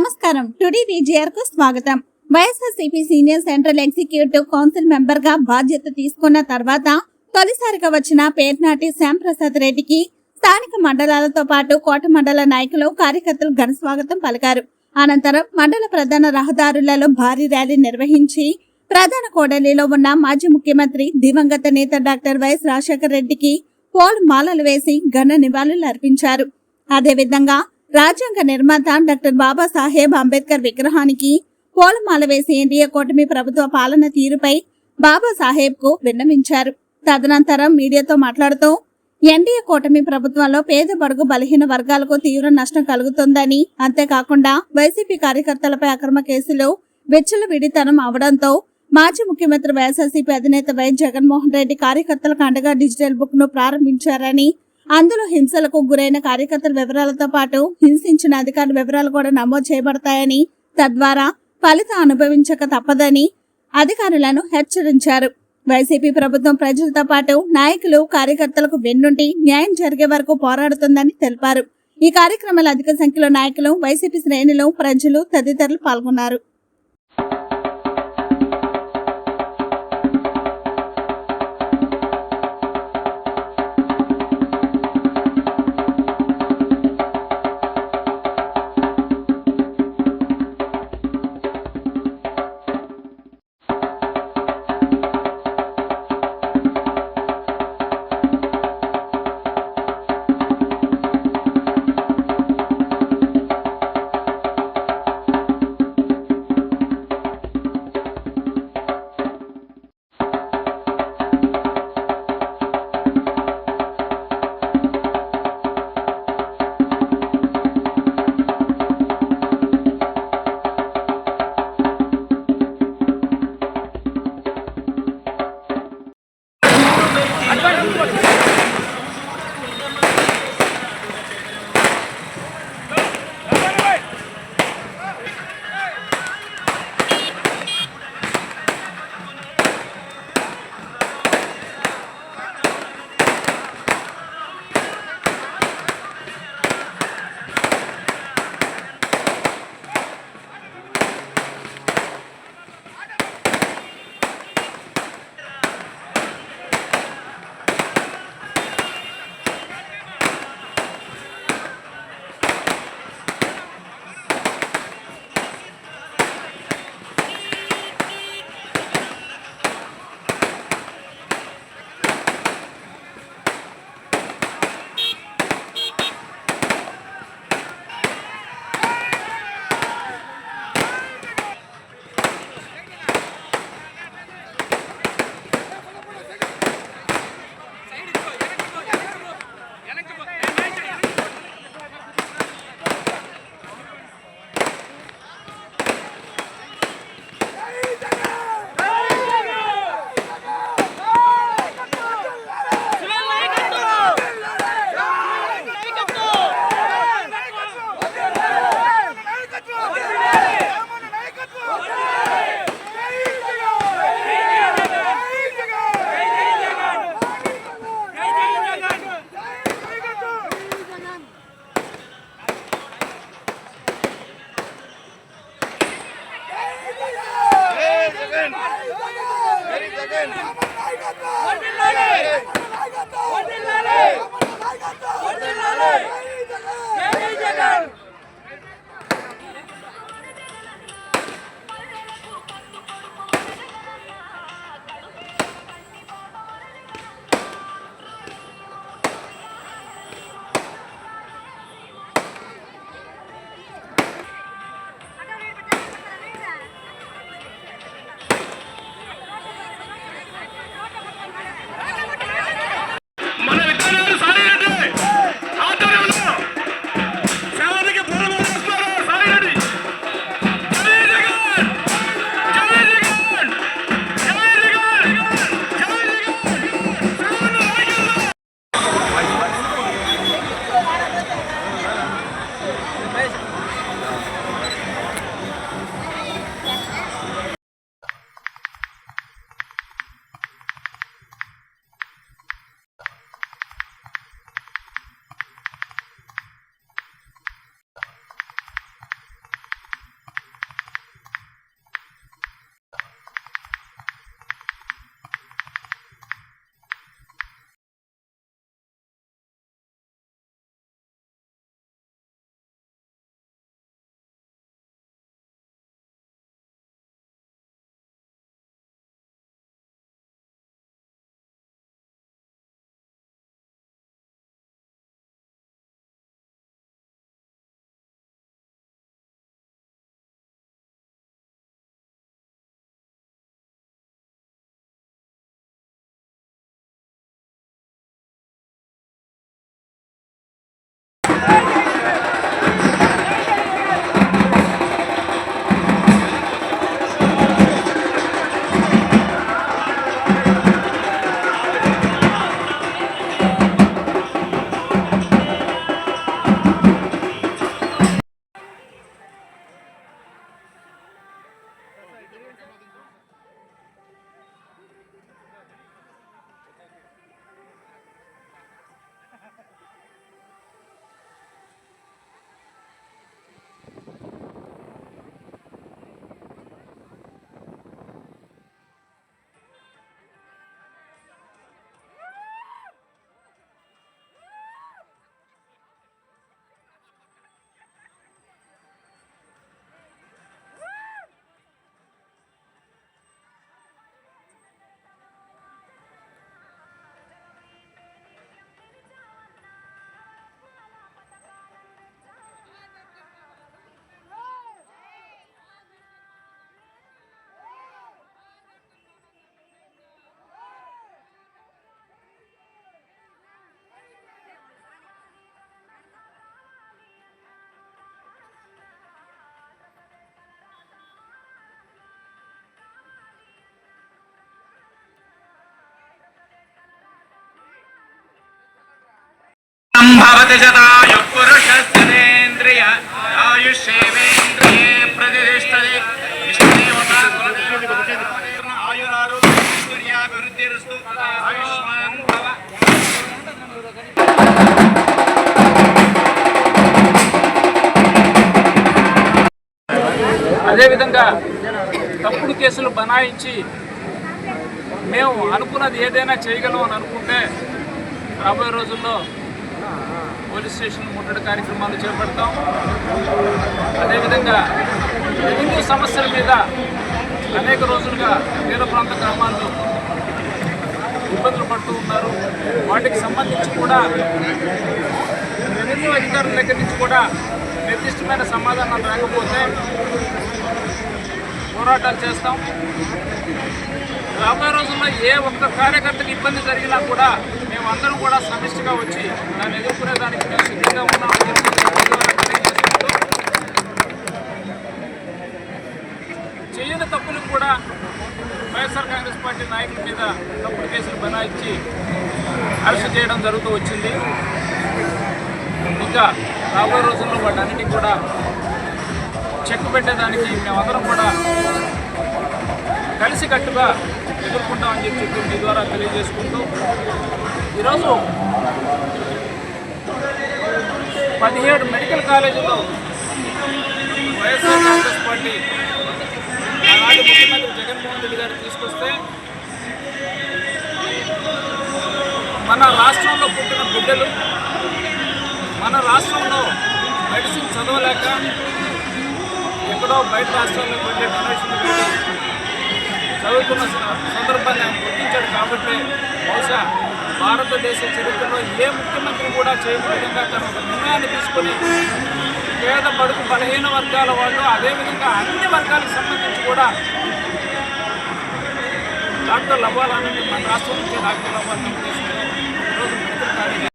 నమస్కారం. టుడే విజిఆర్కు స్వాగతం. YSRCP senior central executive council మెంబర్గా బాధ్యత తీసుకున్న తర్వాత తొలిసారిగా వచ్చిన పేర్నాటి శ్యాంప్రసాద్ రెడ్డికి స్థానిక మండలాలతో పాటు కోట మండల నాయకులు కార్యకర్తలు ఘన స్వాగతం పలికారు. అనంతరం మండల ప్రధాన రహదారులలో భారీ ర్యాలీ నిర్వహించి ప్రధాన కోడలిలో ఉన్న మాజీ ముఖ్యమంత్రి దివంగత నేత డాక్టర్ వైఎస్ రాజశేఖర రెడ్డికి పోల్ మాలలు వేసి ఘన నివాళులు అర్పించారు. అదేవిధంగా రాజ్యాంగ నిర్మాత డాక్టర్ బాబాసాహెబ్ అంబేద్కర్ విగ్రహానికి పూలమాల వేసి ఎన్డీఏ కూటమి ప్రభుత్వ పాలన తీరుపై బాబాసాహెబ్కు విన్నవించారు. తదనంతరం మీడియాతో మాట్లాడుతూ ఎన్డీఏ కూటమి ప్రభుత్వంలో పేద బడుగు బలహీన వర్గాలకు తీవ్ర నష్టం కలుగుతుందని అంతేకాకుండా వైసీపీ కార్యకర్తలపై అక్రమ కేసులు వెచ్చల విడితనం అవడంతో మాజీ ముఖ్యమంత్రి వైఎస్ఆర్సీపీ అధినేత వైఎస్ జగన్మోహన్ రెడ్డి కార్యకర్తలకు అండగా డిజిటల్ బుక్ను ప్రారంభించారని అందులో హింసలకు గురైన కార్యకర్తల వివరాలతో పాటు హింసించిన అధికారుల వివరాలు కూడా నమోదు చేయబడతాయని తద్వారా ఫలితం అనుభవించక తప్పదని అధికారులను హెచ్చరించారు. వైసీపీ ప్రభుత్వం ప్రజలతో పాటు నాయకులు కార్యకర్తలకు వెన్నుంటి న్యాయం జరిగే వరకు పోరాడుతుందని తెలిపారు. ఈ కార్యక్రమంలో అధిక సంఖ్యలో నాయకులు వైసీపీ శ్రేణులు ప్రజలు తదితరులు పాల్గొన్నారు. మన భవతి శతాయు పురుషస్తనేంద్రియ ఆయుష్యేవేంద్రియే ప్రతిష్టతి ఆయురారోగ్యాభివృద్ధిరస్తు ఆయుష్మాన్ భవ. అదేవిధంగా తప్పుడు కేసులు బనాయించి మేము అనుకున్నది ఏదైనా చేయగలం అని అనుకుంటే రాబోయే రోజుల్లో పోలీస్ స్టేషన్ ముట్టడి కార్యక్రమాలు చేపడతాం. అదేవిధంగా రెవెన్యూ సమస్యల మీద అనేక రోజులుగా తీర ప్రాంత గ్రామాల్లో ఇబ్బందులు పడుతూ ఉన్నారు. వాటికి సంబంధించి కూడా రెవెన్యూ అధికారుల దగ్గర నుంచి కూడా నిర్దిష్టమైన సమాధానాలు రాకపోతే పోరాటాలు చేస్తాం. రాబోయే రోజుల్లో ఏ ఒక్క కార్యకర్తకి ఇబ్బంది జరిగినా కూడా అందరూ కూడా సమిష్టిగా వచ్చి దాన్ని ఎదుర్కొనే దానికి మేము సిద్ధంగా ఉన్నామని చేయని తప్పులకు కూడా వైఎస్ఆర్ కాంగ్రెస్ పార్టీ నాయకుల మీద తప్పుడు కేసులు బనాయించి అరెస్ట్ చేయడం జరుగుతూ వచ్చింది. ఇంకా రాబోయే రోజుల్లో వాటన్నిటి కూడా చెక్ పెట్టేదానికి మేమందరం కూడా కలిసికట్టుగా ఎదుర్కొంటామని చెప్పి చెప్పి మీ ద్వారా తెలియజేసుకుంటూ ఈరోజు పదిహేడు మెడికల్ కాలేజీలో వైఎస్ఆర్ కాంగ్రెస్ పార్టీ ఆనాటి ముఖ్యమంత్రి జగన్మోహన్ రెడ్డి గారు తీసుకొస్తే మన రాష్ట్రంలో పుట్టిన బిడ్డలు మన రాష్ట్రంలో మెడిసిన్ చదవలేక ఎక్కడో బయట రాష్ట్రాల్లో వెళ్ళే డొనేషన్ చదువుకున్న చదువుతున్న సందర్భాన్ని ఆయన గుర్తించాడు కాబట్టి బహుశా భారతదేశ చరిత్రలో ఏ ముఖ్యమంత్రి కూడా చేయని విధంగా తన ఒక నిర్ణయాన్ని తీసుకొని పేద బడుగు బలహీన వర్గాల వాళ్ళు అదేవిధంగా అన్ని వర్గాలకు సంబంధించి కూడా డాక్టర్లు అవ్వాలని మన రాష్ట్రం నుంచి డాక్టర్లు అవ్వాలని ఉద్దేశంతో ఈరోజు